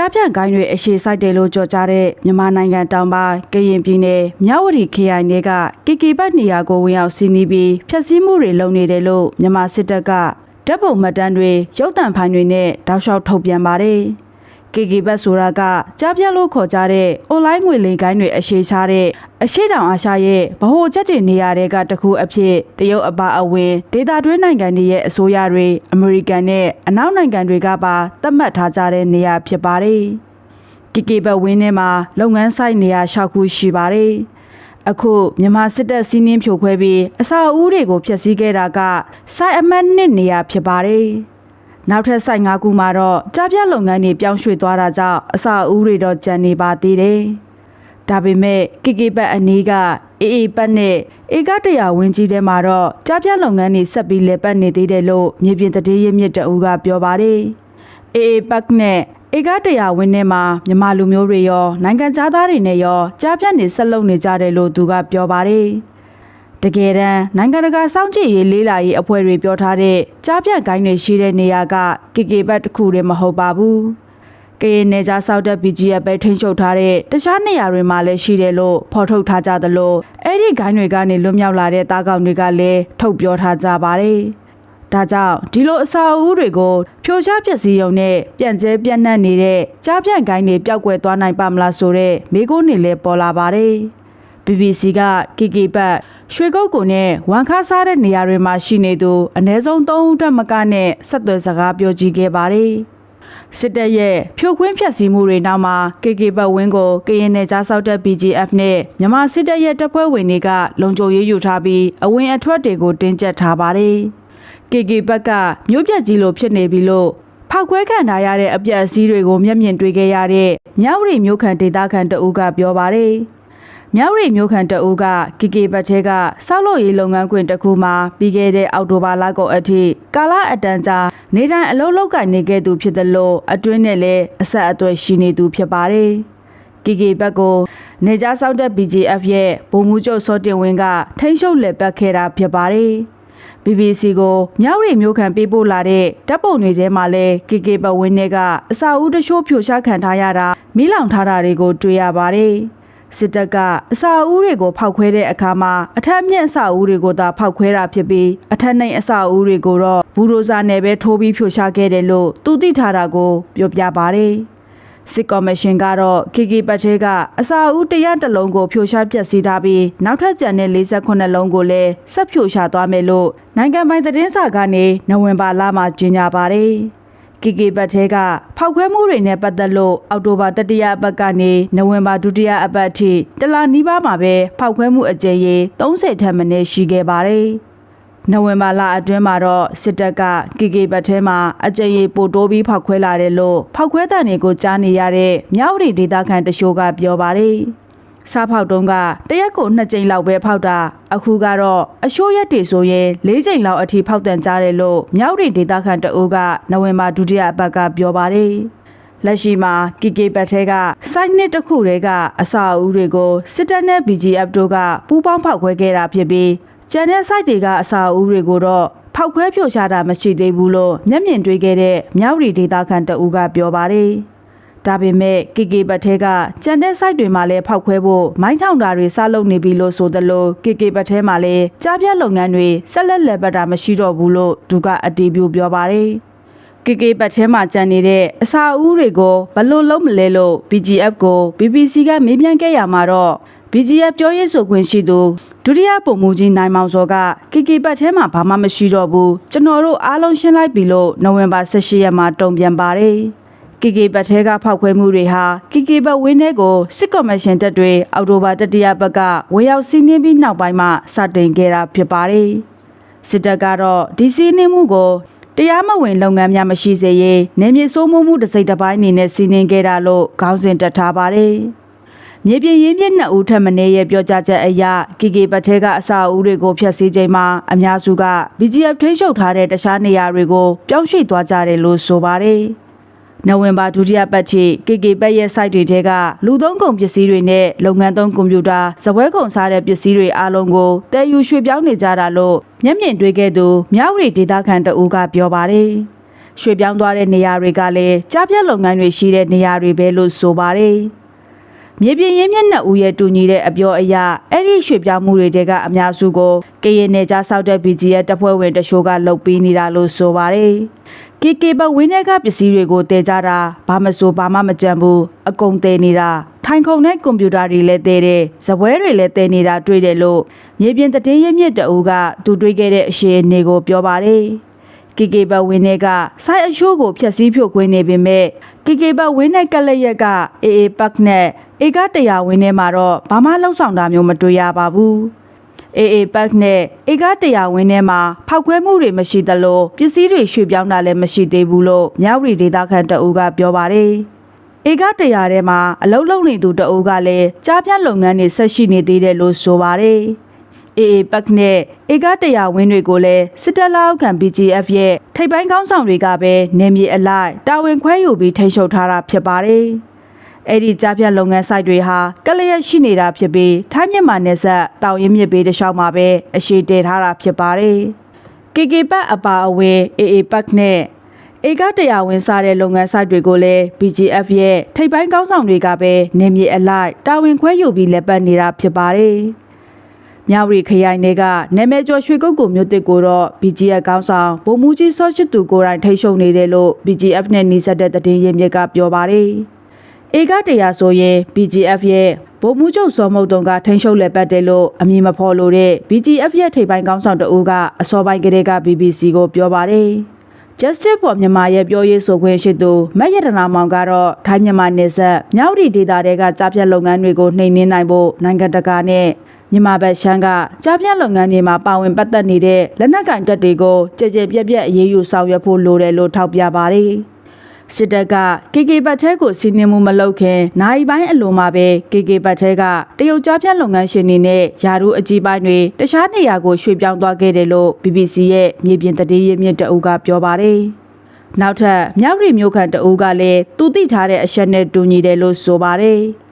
ကြားပြန့်ကိုင်းတွေအရှိစိုက်တယ်လို့ကြော်ကြားတဲ့မြန်မာနိုင်ငံတောင်ပိုင်းကရင်ပြည်နယ်မြဝတီခရိုင်တွေကကီကီပတ်နေရာကိုဝင်ရောက်စီးနီးပြီးဖျက်ဆီးမှုတွေလုပ်နေတယ်လို့မြန်မာစစ်တပ်ကဓာတ်ပုံမှတ်တမ်းတွေရုပ်သံဖိုင်တွေနဲ့တောက်လျှောက်ထုတ်ပြန်ပါတယ်။ ကေကေဘတ်ဆိုတာကကြားပြတ်လို့ခေါ်ကြတဲ့အွန်လိုင်းငွေလိမ်ကိုင်းတွေအရှိချတဲ့ အရှိတောင်အာရှရဲ့ဗဟိုချက်တွေနေရာတွေကတစ်ခုအဖြစ်တရုတ်အပါအဝင်ဒေသတွင်းနိုင်ငံတွေရဲ့အစိုးရတွေအမေရိကန်နဲ့အနောက်နိုင်ငံတွေကပါသတ်မှတ်ထားကြတဲ့နေရာဖြစ်ပါတယ်။ကေကေဘတ်ဝင်းထဲမှာလုပ်ငန်းဆိုင်နေရာ၆ခုရှိပါတယ်။အခုမြန်မာစစ်တပ်စီးနင်းဖြိုခွဲပြီးအစာအုပ်တွေကိုဖျက်ဆီးခဲ့တာကစိုက်အမတ်နှစ်နေရာဖြစ်ပါတယ်။ နောက်ထပ်ဆိုင်၅ခုမှာတော့ကြားပြလုပ်ငန်းတွေပြောင်းရွှေ့သွားတာကြောင့်အစအဦးတွေတော့ကျန်နေပါသေးတယ်။ဒါပေမဲ့ကိကိပတ်အနီးကအေးအေးပတ်နဲ့ဧကတရာဝင်းကြီးထဲမှာတော့ကြားပြလုပ်ငန်းတွေဆက်ပြီးလည်ပတ်နေသေးတယ်လို့မြေပြင်သတင်းရင်းမြစ်တအူးကပြောပါတယ်။အေးအေးပတ်နဲ့ဧကတရာဝင်းထဲမှာမြန်မာလူမျိုးတွေရောနိုင်ငံသားတွေနဲ့ရောကြားပြနေဆက်လုပ်နေကြတယ်လို့သူကပြောပါတယ်။ တကယ်တမ်းနိုင်ငံတကာစောင့်ကြည့်ရေးလေးလာရေးအဖွဲ့တွေပြောထားတဲ့ကြားပြတ်ကိုင်းတွေရှိတဲ့နေရာကကေကေဘတ်တစ်ခုတည်းမဟုတ်ပါဘူး။ကရင်နယ်ကြားစောက်တဲ့ BGF ပဲထိန်းချုပ်ထားတဲ့တခြားနေရာတွေမှာလည်းရှိတယ်လို့ဖော်ထုတ်ထားကြသလိုအဲ့ဒီကိုင်းတွေကနေလွတ်မြောက်လာတဲ့တားကောင်တွေကလည်းထုတ်ပြောထားကြပါတယ်။ဒါကြောင့်ဒီလိုအစာအုပ်တွေကိုဖြိုချပျက်စီးရုံနဲ့ပြန့်ကျဲပြန့်နှံ့နေတဲ့ကြားပြန့်ကိုင်းတွေပျောက်ကွယ်သွားနိုင်ပါမလားဆိုတဲ့မိကုန်းတွေလည်းပေါ်လာပါတယ်။ BBC ကကီကီပတ် ရွှေကုတ်ကိုနဲ့ဝမ်ခါစားတဲ့နေရာတွေမှာရှိနေသူအ ਨੇ ဆုံး3ဦးတက်မကနဲ့ဆက်သွယ်စကားပြောကြည့်ခဲ့ပါတယ်။စစ်တပ်ရဲ့ဖြိုခွင်းဖျက်ဆီးမှုတွေနောက်မှာကေကေပတ်ဝင်းကိုကရင်နယ်ကြားဆောက်တဲ့ BGF နဲ့မြန်မာစစ်တပ်ရဲ့တပ်ဖွဲ့ဝင်တွေကလုံခြုံရေးယူထားပြီးအဝင်အထွက်တွေကိုတင်းကျပ်ထားပါတယ်။ကေကေဘက်ကမြို့ပြက်ကြီးလိုဖြစ်နေပြီလို့ဖောက်ခွဲခံထားရတဲ့အပြက်အစည်းတွေကိုမျက်မြင်တွေ့ခဲ့ရတဲ့မြဝတီမြို့ခံဒေသခံတအူးကပြောပါတယ်။ မြဝတီမြို့ခံတအူးကကေကေဘတ်ထဲကစောက်လို့ရေးလုပ်ငန်းခွင်တစ်ခုမှာပြီးခဲ့တဲ့အောက်တိုဘာလကုန်အထိကာလအတန်ကြာနေတိုင်းအလုပ်လုပ်ကင်နေခဲ့သူဖြစ်တယ်လို့အတွင်းနဲ့လည်းအဆက်အသွယ်ရှိနေသူဖြစ်ပါတယ်။ကီကီဘက်ကိုနေကြားဆောက်တဲ့ BGF ရဲ့ဗိုလ်မှူးချုပ်စောတင်ဝင်းကထိန်းချုပ်လက်ပတ်ခဲ့တာဖြစ်ပါတယ်။ BBC ကိုမြောက်ရီမျိုးခံပေးပို့လာတဲ့ဓာတ်ပုံတွေထဲမှာလည်းကီကီဘဝင်းတွေကအစာအုပ်တချို့ဖြိုချခံထားရတာမိလောင်ထားတာတွေကိုတွေ့ရပါတယ်။ စစ်တပ်ကအစာအုပ်တွေကိုဖောက်ခွဲတဲ့အခါမှာအထက်မြင့်အစာအုပ်တွေကိုသာဖောက်ခွဲတာဖြစ်ပြီးအထက်နှိမ်အစာအုပ်တွေကိုတော့ဘူရိုဇာနယ်ပဲထိုးပြီးဖြိုချခဲ့တယ်လို့သူသိထားတာကိုပြောပြပါတယ်။စစ်ကော်မရှင်ကတော့ကီကီပတ်သေးကအစာအုပ်တရတလုံးကိုဖြိုချပျက်စီးထားပြီးနောက်ထပ်ကျန်တဲ့48လုံးကိုလည်းဆက်ဖြိုချသွားမယ်လို့နိုင်ငံပိုင်သတင်းစာကနေနိုဝင်ဘာလမှာကြေညာပါတယ်။ ကီကီပတ်သေးကဖောက်ခွဲမှုတွေနဲ့ပတ်သက်လို့အောက်တိုဘာတတိယအပတ်ကနေနိုဝင်ဘာဒုတိယအပတ်အထိတလနီးပါးမှာပဲဖောက်ခွဲမှုအကြိမ်ရေ30ထက်မနည်းရှိခဲ့ပါတယ်။နိုဝင်ဘာလအတွင်းမှာတော့စစ်တပ်ကကီကီဘတ်ထဲမှာအကြိမ်ရေပိုတိုးပြီးဖောက်ခွဲလာတယ်လို့ဖောက်ခွဲတံတွေကိုကြားနေရတဲ့မြောက်ရီဒေသခံတချို့ကပြောပါတယ်။ စားဖောက်တုံးကတရက်ကိုနှစ်ကြိမ်လောက်ပဲဖောက်တာအခုကတော့အရှိုးရက်တွေဆိုရင်၄ကြိမ်လောက်အထိဖောက်တန်ကြတယ်လို့မြောက်ရီဒေသခံတအုပ်ကနိုဝင်ဘာဒုတိယအပတ်ကပြောပါတယ်။လက်ရှိမှာကီကီဘတ်ထဲကစိုက်နှစ်တစ်ခုတည်းကအစာအုပ်တွေကိုစစ်တပ်နဲ့ BGF တို့ကပူးပေါင်းဖောက်ခွဲခဲ့တာဖြစ်ပြီးကျန်တဲ့ site တွေကအစာအုပ်တွေကိုတော့ဖောက်ခွဲဖြိုချတာမရှိသေးဘူးလို့မျက်မြင်တွေ့ခဲ့တဲ့မြောက်ရီဒေသခံတအူးကပြောပါတယ်။ ဒါပေမဲ့ကီကီဘတ်ထဲကကျန်တဲ့ site တွေမှာလည်းဖောက်ခွဲဖို့မိုင်းထောင်တာတွေစလုပ်နေပြီလို့ဆိုသလိုကီကီဘတ်ထဲမှာလည်းကြားပြတ်လုပ်ငန်းတွေဆက်လက်လည်ပတ်တာမရှိတော့ဘူးလို့သူကအတည်ပြုပြောပါတယ်။ကေကေပတ်ထဲမှာကြံနေတဲ့အစာအုပ်တွေကိုဘလို့လုံးမလဲလို့ BGF ကို BBC ကမေးမြန်းခဲ့ရမှာတော့ BGF ပြောရေးဆိုခွင့်ရှိသူဒုတိယပုံမူကြီးနိုင်မောင်စောကကီကီပတ်ထဲမှာဘာမှမရှိတော့ဘူးကျွန်တော်တို့အားလုံးရှင်းလိုက်ပြီလို့နိုဝင်ဘာ18ရက်မှာတုံ့ပြန်ပါတယ် ကီကီဘတ်ထဲကဖောက်ခွဲမှုတွေဟာကီကီဘတ်ဝင်းထဲကိုစစ်ကော်မရှင်တပ်တွေအောက်တိုဘာတတိယပတ်ကဝင်ရောက်စီးနင်းပြီးနောက်ပိုင်းမှာစတင်ခဲ့တာဖြစ်ပါတယ်။စစ်တပ်ကတော့ဒီစီးနင်းမှုကိုတရားမဝင်လုပ်ငန်းများမရှိစေရေးနေမြေစိုးမိုးမှုတစ်စိတ်တစ်ပိုင်းအနေနဲ့စီးနင်းခဲ့တာလို့ခေါင်းစဉ်တက်ထားပါတယ်။မြေပြင်ရင်းမြစ်နှစ်ဦးထက်မနည်းရဲ့ပြောကြားချက်အရကီကီဘတ်ထဲကအစာအုပ်တွေကိုဖျက်ဆီးချိန်မှာအများစုက BGF ထိန်းချုပ်ထားတဲ့တခြားနေရာတွေကိုပြောင်းရွှေ့သွားကြတယ်လို့ဆိုပါတယ်။ နိုဝင်ဘာဒုတိယပတ်ထိ KK ဘက်ရဲ့ site တွေထဲကလူသုံးကုန်ပစ္စည်းတွေနဲ့လုပ်ငန်းသုံးကွန်ပျူတာ၊ဇပွဲကုန်စားတဲ့ပစ္စည်းတွေအားလုံးကိုတည်ယူရွှေ့ပြောင်းနေကြတာလို့မျက်မြင်တွေ့ခဲ့သူမြဝတီဒေသခံတအူးကပြောပါတယ်။ရွှေ့ပြောင်းသွားတဲ့နေရာတွေကလည်းကြားပြတ်လုပ်ငန်းတွေရှိတဲ့နေရာတွေပဲလို့ဆိုပါတယ်။မြေပြင်ရင်းမြစ်နှစ်ဦးရဲ့တူညီတဲ့အပြောအရအဲ့ဒီရွှေ့ပြောင်းမှုတွေတဲကအများစုကိုကရင်နယ်ကြားဆောက်တဲ့ BGF တပ်ဖွဲ့ဝင်တချို့ကလုပ်ပြီးနေတာလို့ဆိုပါတယ်။ KK ဘဝင်းထဲကပစ္စည်းတွေကိုတည်ကြတာဘာမဆိုဘာမှမကြံဘူးအကုန်တည်နေတာထိုင်ခုံနဲ့ကွန်ပျူတာတွေလည်းတည်တယ်ဇပွဲတွေလည်းတည်နေတာတွေ့တယ်လို့မြေပြင်သတင်းရင်းမြစ်တအူးကသူတွေ့ခဲ့တဲ့အရှိအနေကိုပြောပါတယ်။ KK ဘဝင်းထဲကစိုက်အချိုးကိုဖျက်ဆီးဖြိုခွင်းနေပေမဲ့ KK ဘဝင်းနဲ့ကက်လက်ရက်က AA Park နဲ့ဧက100ဝင်းထဲမှာတော့ဘာမှလှုပ်ဆောင်တာမျိုးမတွေ့ရပါဘူး။ AA Park နဲ့ဧက100ဝင်းထဲမှာဖောက်ခွဲမှုတွေမရှိသလိုပစ္စည်းတွေရွှေ့ပြောင်းတာလည်းမရှိသေးဘူးလို့မြောက်ရီဒေသခံတအူးကပြောပါတယ်။ဧက100ထဲမှာအလုံးလုံးနေသူတအူးကလည်းကြားပြတ်လုပ်ငန်းတွေဆက်ရှိနေသေးတယ်လို့ဆိုပါတယ်။ AA ပတ်နဲ့ဧက100ဝင်းတွေကိုလည်းစစ်တပ်လက်အောက်ခံ BGF ရဲ့ထိပ်ပိုင်းကောင်းဆောင်တွေကပဲနေမြေအလိုက်တာဝန်ခွဲယူပြီးထိန်းချုပ်ထားတာဖြစ်ပါတယ်။ အဲ့ဒီကြားပြတ်လုပ်ငန်းဆိုင်တွေဟာကလျက်ရှိနေတာဖြစ်ပြီးထိုင်းမြန်မာနယ်စပ်တောင်ရင်မြစ်ဘေးတစ်လျှောက်မှာပဲအရှိတည်ထားတာဖြစ်ပါတယ်။ KK ပတ်အပါအဝင် AA ပတ်နဲ့ဧက100ဝင်းစားတဲ့လုပ်ငန်းဆိုင်တွေကိုလည်း BGF ရဲ့ထိပ်ပိုင်းကောင်းဆောင်တွေကပဲနေမြေအလိုက်တာဝန်ခွဲယူပြီးလက်ပတ်နေတာဖြစ်ပါတယ်။မြောက်ရီခရိုင်တွေကနာမည်ကျော်ရွှေကုတ်ကိုမြို့တစ်ကိုတော့ BGF ကောင်းဆောင်ဗိုလ်မှူးကြီးစောချစ်သူကိုယ်တိုင်ထိရှုံနေတယ်လို့ BGF နဲ့နှီးစပ်တဲ့သတင်းရင်းမြစ်ကပြောပါတယ်။ ဧက100ဆိုရင် BGF ရဲ့ဗိုလ်မှူးချုပ်စောမုတ်တုံကထိန်းချုပ်လက်ပတ်တယ်လို့အမည်မဖော်လို့တဲ့ BGF ရဲ့ထိပ်ပိုင်းကောင်းဆောင်တအူးကအစောပိုင်းကတည်းက BBC ကိုပြောပါတယ်။ Justice for မြန်မာရဲ့ပြောရေးဆိုခွင့်ရှိသူမက်ရတနာမောင်ကတော့ထိုင်းမြန်မာနယ်စပ်မြောက်ရီဒေသတွေကကြားဖြတ်လုပ်ငန်းတွေကိုနှိမ်နင်းနိုင်ဖို့နိုင်ငံတကာနဲ့မြန်မာဘက်ရှမ်းကကြားဖြတ်လုပ်ငန်းတွေမှာပါဝင်ပတ်သက်နေတဲ့လက်နက်ကင်တပ်တွေကိုကြည်ကြည်ပြက်ပြက်အရေးယူဆောင်ရွက်ဖို့လိုတယ်လို့ထောက်ပြပါတယ်။ စစ်တပ်က KK ဘတ်ထဲကိုစီးနှင်းမှုမလုပ်ခင်နိုင်ပိုင်းအလိုမှာပဲ KK ဘတ်ထဲကတရုတ်ကြားဖြတ်လုပ်ငန်းရှင်တွေနဲ့ယာရုအကြီးပိုင်းတွေတခြားနေရာကိုရွှေ့ပြောင်းသွားခဲ့တယ်လို့ BBC ရဲ့မြေပြင်သတင်းရင်းမြစ်တအုပ်ကပြောပါတယ်။နောက်ထပ်မြောက်ရီမျိုးခံတအူးကလည်းသူသိထားတဲ့အချက်နဲ့တူညီတယ်လို့ဆိုပါတယ်။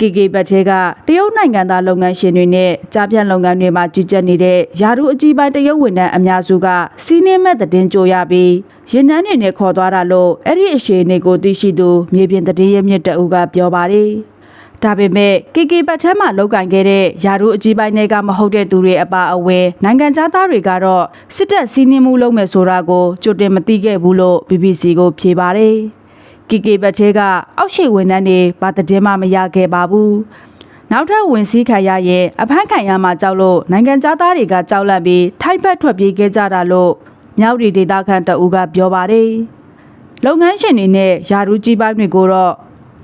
KK ဘတ်ထဲကတရုတ်နိုင်ငံသားလုပ်ငန်းရှင်တွေနဲ့ကြားဖြတ်လုပ်ငန်းတွေမှာကြီးကြပ်နေတဲ့ယာရုအကြီးပိုင်းတရုတ်ဝန်ထမ်းအများစုကစီးနှင်းမဲ့သတင်းကြိုရပြီးရင်နှန်းတွေနဲ့ခေါ်သွားတာလို့အဲ့ဒီအရှိန်တွေကိုသိရှိသူမြေပြင်သတင်းရင်းမြစ်တအူးကပြောပါတယ်။ဒါပေမဲ့ KK ဘတ်ထဲမှာလောက်ကင်ခဲ့တဲ့ယာရုအကြီးပိုင်းတွေကမဟုတ်တဲ့သူတွေအပါအဝင်နိုင်ငံသားတွေကတော့စစ်တပ်စီးနှင်းမှုလုပ်မယ်ဆိုတာကိုကြိုတင်မသိခဲ့ဘူးလို့ BBC ကိုဖြေပါတယ်။ KK ဘတ်ထဲကအောက်ရှိဝန်ထမ်းတွေဘာတည်င်းမှမရခဲ့ပါဘူး။နောက်ထပ်ဝင်စည်းခံရရင်အဖမ်းခံရမှာကြောက်လို့နိုင်ငံသားတွေကကြောက်လန့်ပြီးထိုက်ဘက်ထွက်ပြေးခဲ့ကြတာလို့မြောက်ရီဒေသခံတအူးကပြောပါတယ်။လုပ်ငန်းရှင်တွေနဲ့ယာရူကြီးပိုင်းတွေကိုတော့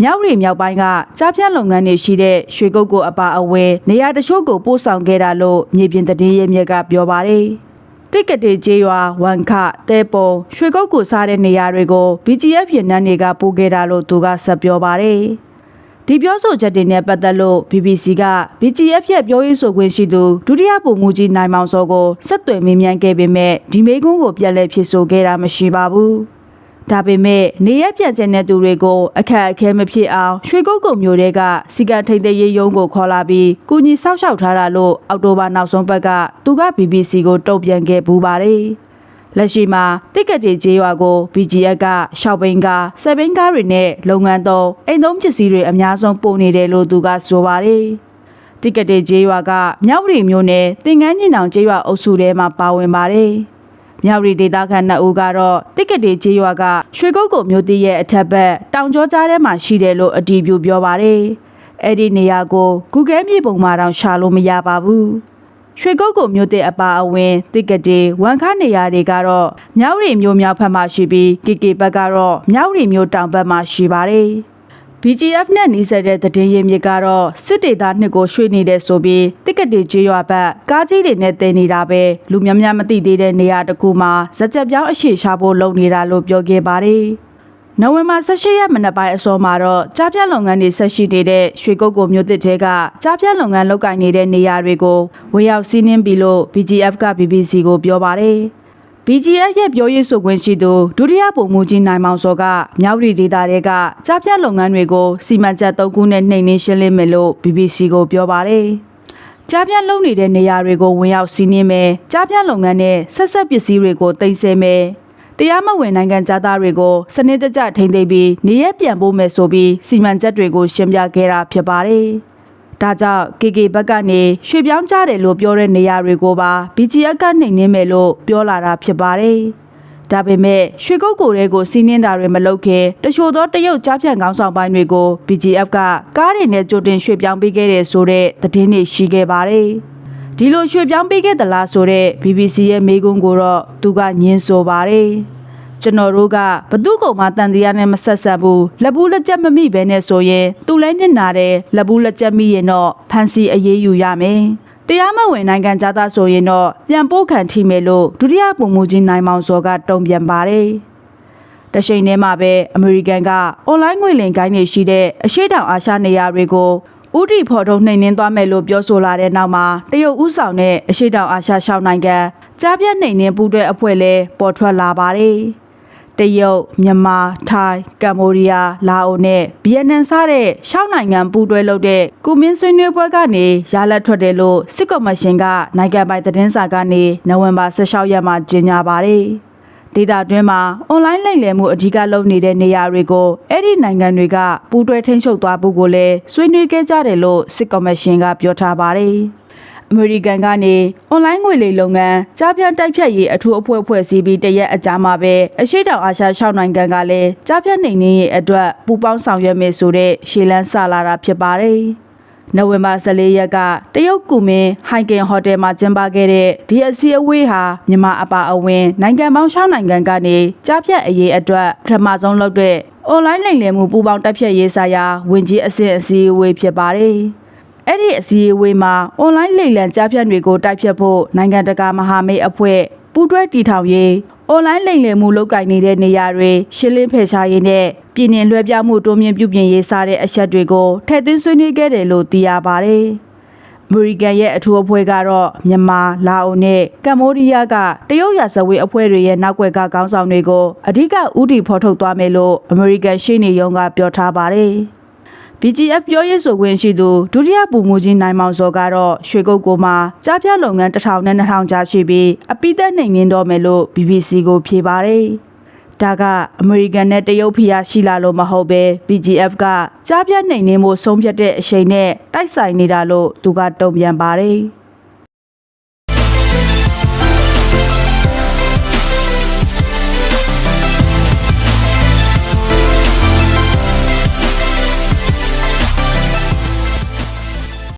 မြောက်ရီမြောက်ပိုင်းကကြားဖြတ်လုပ်ငန်းတွေရှိတဲ့ရွှေကုတ်ကိုအပါအဝင်နေရာတချို့ကိုပို့ဆောင်ခဲ့တာလို့မြေပြင်သတင်းရင်းမြစ်ကပြောပါတယ်။ တိကတေကျေးရွာဝန်ခတဲပုံရွှေကုတ်ကိုစားတဲ့နေရာတွေကို BGF ပြည်နှန်းတွေကပို့ခဲ့တာလို့သူကဆက်ပြောပါတယ်။ဒီပြောဆိုချက်တွေနဲ့ပတ်သက်လို့ BBC က BGF ရဲ့ပြောရေးဆိုခွင့်ရှိသူဒုတိယဗိုလ်မှူးကြီးနိုင်မောင်စောကိုဆက်သွယ်မေးမြန်းခဲ့ပေမဲ့ဒီမေးခွန်းကိုပြန်လည်ဖြေဆိုခဲ့တာမရှိပါဘူး။ ဒါပေမဲ့နေရပြန်ကျင်တဲ့သူတွေကိုအခက်အခဲမဖြစ်အောင်ရွှေကုတ်ကုံမျိုးတွေကစီကံထိန်သိမ်းရေးရုံးကိုခေါ်လာပြီးကုညီဆောက်ရှောက်ထားတာလို့အောက်တိုဘာနောက်ဆုံးပတ်ကသူက BBC ကိုတုံ့ပြန်ခဲ့ပူပါတယ်။လက်ရှိမှာတိကက်တွေကျေးရွာကို BGF ကရှောက်ဘိန်းကား၊ဆယ်ဘိန်းကားတွေနဲ့လုပ်ငန်းသုံးအိမ်သုံးပစ္စည်းတွေအများဆုံးပို့နေတယ်လို့သူကဆိုပါတယ်။တိကက်တွေကျေးရွာကမြောက်ရီမျိုးနဲ့တင်ငန်းညင်အောင်ကျေးရွာအုပ်စုထဲမှာပါဝင်ပါတယ်။ မြောက်ရီဒေသခံနှစ်ဦးကတော့တိကက်တွေကျေးရွာကရွှေကုတ်ကိုမျိုးတည်ရဲ့အထက်ဘက်တောင်ကျောကြားထဲမှာရှိတယ်လို့အတည်ပြုပြောပါတယ်။အဲ့ဒီနေရာကို Google မြေပုံမှာတော့ရှာလို့မရပါဘူး။ရွှေကုတ်ကိုမြို့တဲ့အပါအဝင်တိကတေဝန်ခနေရာတွေကတော့မြောက်ရီမြို့မြောက်ဘက်မှာရှိပြီး KK ဘက်ကတော့မြောက်ရီမြို့တောင်ဘက်မှာရှိပါတယ်။ BGF နဲ့နှီးစပ်တဲ့သတင်းရင်းမြစ်ကတော့စစ်ဒေသနှစ်ကိုရွှေ့နေတဲ့ဆိုပြီးတိကတေကျေးရွာဘက်ကားကြီးတွေနဲ့တင်နေတာပဲလူများများမသိသေးတဲ့နေရာတစ်ခုမှာဇက်ကြက်ပြောင်းအရှိရှာဖို့လုပ်နေတာလို့ပြောခဲ့ပါတယ်။နိုဝင်ဘာ18ရက်မနက်ပိုင်းအစောမှာတော့ကြားပြတ်လုပ်ငန်းတွေဆက်ရှိနေတဲ့ရွှေကုတ်ကိုမြို့တစ်တဲကကြားပြတ်လုပ်ငန်းလုပ်ကိုင်နေတဲ့နေရာတွေကိုဝေရောက်စီးနှင်းပြီးလို့ BGF က BBC ကိုပြောပါတယ်။ BGF ရဲ့ပြောရေးဆိုခွင့်ရှိသူဒုတိယဗိုလ်မှူးကြီးနိုင်မောင်စောကမြောက်ရီဒေသတွေကကြားပြတ်လုပ်ငန်းတွေကိုစီမံချက်၃ခုနဲ့နှိမ်နင်းရှင်းလင်းမယ်လို့ BBC ကိုပြောပါတယ်။ကြားပြတ်လုပ်နေတဲ့နေရာတွေကိုဝင်ရောက်စီးနှင်းမယ်ကြားပြတ်လုပ်ငန်းနဲ့ဆက်ဆက်ပစ္စည်းတွေကိုတင်ဆက်မယ်တရားမဝင်နိုင်ငံသားတွေကိုစနစ်တကျထိန်းသိမ်းပြီးနေရပြန်ပို့မယ်ဆိုပြီးစီမံချက်တွေကိုရှင်းပြခဲ့တာဖြစ်ပါတယ်။ ဒါကြောင့် KK ဘက်ကနေရွှေပြောင်းကြတယ်လို့ပြောတဲ့နေရာတွေကိုပါ BGF ကနှိမ်နှင်းမယ်လို့ပြောလာတာဖြစ်ပါတယ်။ဒါပေမဲ့ရွှေကုတ်ကိုတွေကိုစီးနှင်းတာတွေမလုပ်ခင်တချို့သောတရုတ်ကြားဖြန့်ကောင်းဆောင်ပိုင်းတွေကို BGF ကကားတွေနဲ့ကြိုတင်ရွှေပြောင်းပေးခဲ့တဲ့ဆိုတဲ့သတင်းတွေရှိခဲ့ပါတယ်။ဒီလိုရွှေပြောင်းပေးခဲ့သလားဆိုတဲ့ BBC ရဲ့မေးခွန်းကိုတော့သူကညင်းဆိုပါတယ်။ ကျွန်တော်တို့ကဘသူ့ကောင်မှတန်တရားနဲ့မဆက်ဆက်ဘူးလက်ဘူးလက်ချက်မမိပဲနဲ့ဆိုရင်သူလည်းနစ်နာတယ်လက်ဘူးလက်ချက်မိရင်တော့ဖန်စီအေးအေးယူရမယ်တရားမဝင်နိုင်ငံသားဆိုရင်တော့ပြန်ပို့ခံထိမယ်လို့ဒုတိယပုံမှုကြီးနိုင်မောင်စောကတုံ့ပြန်ပါတယ်တရှိန်ထဲမှာပဲအမေရိကန်ကအွန်လိုင်းငွေလိမ်ကိုင်းတွေရှိတဲ့အရှိတောင်အာရှနေရာတွေကိုဥတီဖော်ထုတ်နှိမ်နင်းသွားမယ်လို့ပြောဆိုလာတဲ့နောက်မှာတရုတ်ဥဆောင်တဲ့အရှိတောင်အာရှရှောင်းနိုင်ငံကြားပြတ်နှိမ်နင်းပူးတွဲအဖွဲ့လဲပေါ်ထွက်လာပါတယ်။ တရုတ်မြန်မာထိုင်းကမ္ဘောဒီးယားလာအိုနဲ့ဗီယက်နမ်စတဲ့ရှောင်းနိုင်ငံပူးတွဲလုပ်တဲ့ကုမင်းဆွေးနွေးပွဲကနေရလက်ထွက်တယ်လို့စစ်ကော်မရှင်ကနိုင်ငံပိုင်သတင်းစာကနေနိုဝင်ဘာ16ရက်မှာကြေညာပါတယ်။ဒေတာတွင်းမှာအွန်လိုင်းလိမ်လည်မှုအဓိကလုပ်နေတဲ့နေရာတွေကိုအဲ့ဒီနိုင်ငံတွေကပူးတွဲထိန်းချုပ်သွားဖို့ကိုလည်းဆွေးနွေးခဲ့ကြတယ်လို့စစ်ကော်မရှင်ကပြောထားပါတယ်။ အမေရိကန်ကနေအွန်လိုင်းငွေလိမ်လုပ်ငန်းကြားဖြတ်တိုက်ဖြတ်ရေးအထူးအဖွဲ့ဖွဲ့စည်းပြီးတရက်အကြာမှာပဲအရှိတောင်အာရှ6နိုင်ငံကလည်းကြားဖြတ်နှိမ်နင်းရေးအတွက်ပူးပေါင်းဆောင်ရွက်မယ်ဆိုတဲ့ရှေ့လန်းစလာတာဖြစ်ပါတယ်။နိုဝင်ဘာ14ရက်ကတရုတ်ကူမင်းဟိုင်ကင်ဟိုတယ်မှာကျင်းပခဲ့တဲ့ဒီအစည်းအဝေးဟာမြန်မာအပါအဝင်နိုင်ငံပေါင်း6နိုင်ငံကနေကြားဖြတ်အရေးအတွက်ပထမဆုံးလုပ်တဲ့အွန်လိုင်းလိမ်လည်မှုပူးပေါင်းတိုက်ဖြတ်ရေးဆိုင်ရာဝင်ကြီးအဆင့်အစည်းအဝေးဖြစ်ပါတယ်။ အဲ့ဒီအစည်းအဝေးမှာအွန်လိုင်းလိမ်လည်ကြားဖြတ်တွေကိုတိုက်ဖြတ်ဖို့နိုင်ငံတကာမဟာမိတ်အဖွဲ့ပူးတွဲတီထောင်ရေးအွန်လိုင်းလိမ်လည်မှုလုပ်ကိုင်နေတဲ့နေရာတွေရှင်းလင်းဖယ်ရှားရေးနဲ့ပြည်내လွှဲပြောင်းမှုတိုးမြင့်ပြုပြင်ရေးစတဲ့အချက်တွေကိုထည့်သွင်းဆွေးနွေးခဲ့တယ်လို့သိရပါတယ်။အမေရိကန်ရဲ့အထူးအဖွဲ့ကတော့မြန်မာလာအိုနဲ့ကမ္ဘောဒီးယားကတရုတ်ရာဇဝတ်အဖွဲ့တွေရဲ့နောက်ွယ်ကခေါင်းဆောင်တွေကိုအဓိကဥတီဖော်ထုတ်သွားမယ်လို့အမေရိကန်ရှေ့နေရုံးကပြောထားပါတယ်။ BGF ပြောရေးဆိုခွင့်ရှိသူဒုတိယဗိုလ်မှူးကြီးနိုင်မောင်စောကတော့ရွှေကုတ်ကိုမှာကြားပြလုပ်ငန်းတစ်ထောင်နဲ့နှစ်ထောင်ကြားရှိပြီးအပိသက်နှိမ်နင်းတော့မယ်လို့ BBC ကိုဖြေပါတယ်။ဒါကအမေရိကန်နဲ့တရုတ်ဖိအားရှိလာလို့မဟုတ်ပဲ BGF ကကြားပြနှိမ်နင်းမှုဆုံးဖြတ်တဲ့အချိန်နဲ့တိုက်ဆိုင်နေတာလို့သူကတုံ့ပြန်ပါတယ်။